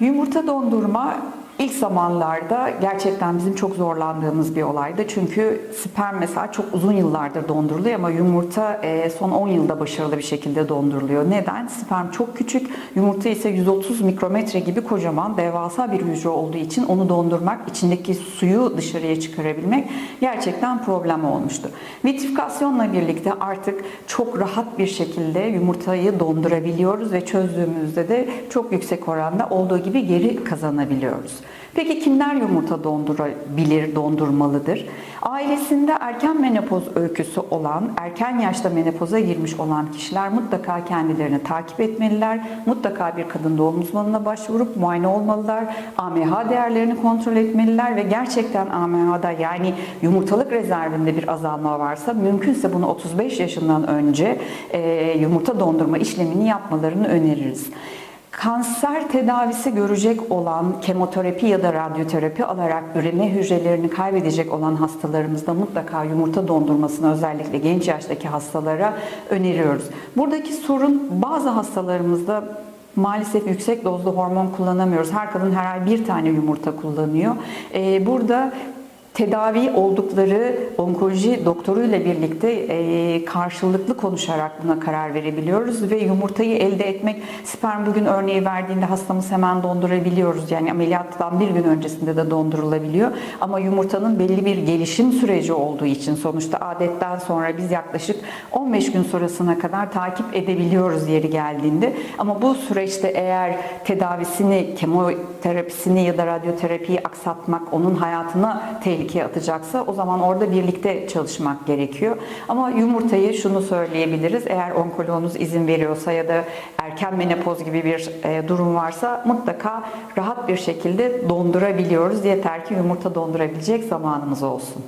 Yumurta dondurma ilk zamanlarda gerçekten bizim çok zorlandığımız bir olaydı. Çünkü sperm mesela çok uzun yıllardır donduruluyor ama yumurta e, son 10 yılda başarılı bir şekilde donduruluyor. Neden? Sperm çok küçük, yumurta ise 130 mikrometre gibi kocaman, devasa bir hücre olduğu için onu dondurmak, içindeki suyu dışarıya çıkarabilmek gerçekten problem olmuştu. Vitrifikasyonla birlikte artık çok rahat bir şekilde yumurtayı dondurabiliyoruz ve çözdüğümüzde de çok yüksek oranda olduğu gibi geri kazanabiliyoruz. Peki kimler yumurta dondurabilir, dondurmalıdır? Ailesinde erken menopoz öyküsü olan, erken yaşta menopoza girmiş olan kişiler mutlaka kendilerini takip etmeliler. Mutlaka bir kadın doğum uzmanına başvurup muayene olmalılar. AMH değerlerini kontrol etmeliler ve gerçekten AMH'da yani yumurtalık rezervinde bir azalma varsa mümkünse bunu 35 yaşından önce e, yumurta dondurma işlemini yapmalarını öneririz. Kanser tedavisi görecek olan kemoterapi ya da radyoterapi alarak üreme hücrelerini kaybedecek olan hastalarımızda mutlaka yumurta dondurmasını özellikle genç yaştaki hastalara öneriyoruz. Buradaki sorun bazı hastalarımızda maalesef yüksek dozlu hormon kullanamıyoruz. Her kadın her ay bir tane yumurta kullanıyor. Ee, burada tedavi oldukları onkoloji doktoruyla birlikte e, karşılıklı konuşarak buna karar verebiliyoruz ve yumurtayı elde etmek sperm bugün örneği verdiğinde hastamız hemen dondurabiliyoruz. Yani ameliyattan bir gün öncesinde de dondurulabiliyor. Ama yumurtanın belli bir gelişim süreci olduğu için sonuçta adetten sonra biz yaklaşık 15 gün sonrasına kadar takip edebiliyoruz yeri geldiğinde. Ama bu süreçte eğer tedavisini, kemoterapisini ya da radyoterapiyi aksatmak onun hayatına tehlikeye atacaksa o zaman orada birlikte çalışmak gerekiyor. Ama yumurtayı şunu söyleyebiliriz. Eğer onkoloğunuz izin veriyorsa ya da erken menopoz gibi bir e, durum varsa mutlaka rahat bir şekilde dondurabiliyoruz. Yeter ki yumurta dondurabilecek zamanımız olsun.